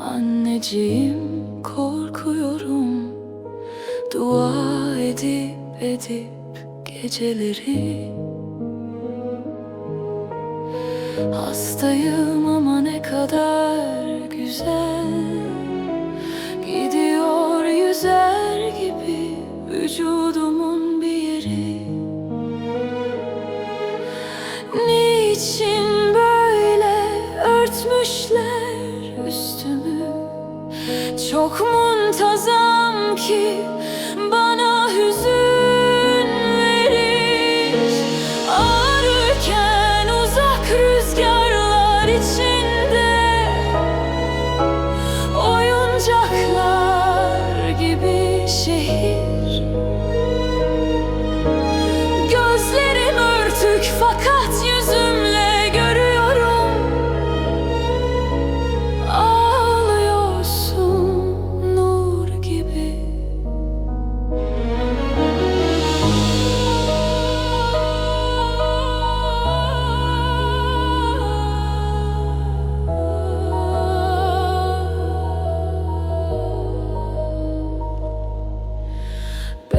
Anneciğim korkuyorum. Dua edip edip geceleri. Hastayım ama ne kadar güzel. Gidiyor yüzer gibi vücudumun bir yeri. Niçin böyle örtmüşler Çok muntazam ki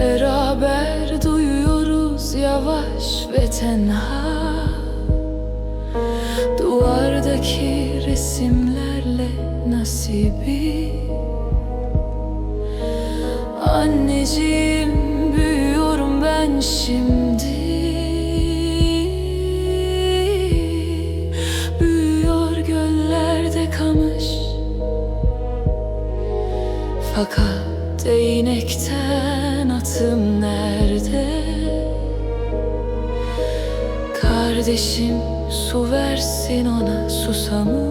Beraber duyuyoruz yavaş ve tenha. Duvardaki resimlerle nasibi. Anneciğim büyüyorum ben şimdi. Büyüyor göllerde kamış. Fakat Değnekten atım nerede? Kardeşim su versin ona susamış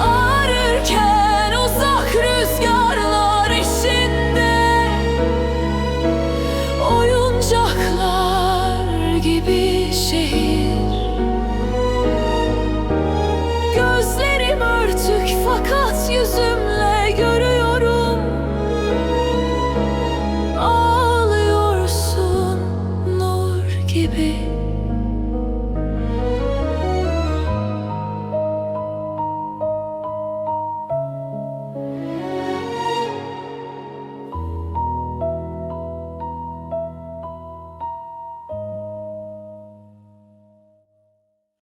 Ağrırken uzak rüzgarlar içinde Oyuncaklar gibi şehir Gözlerim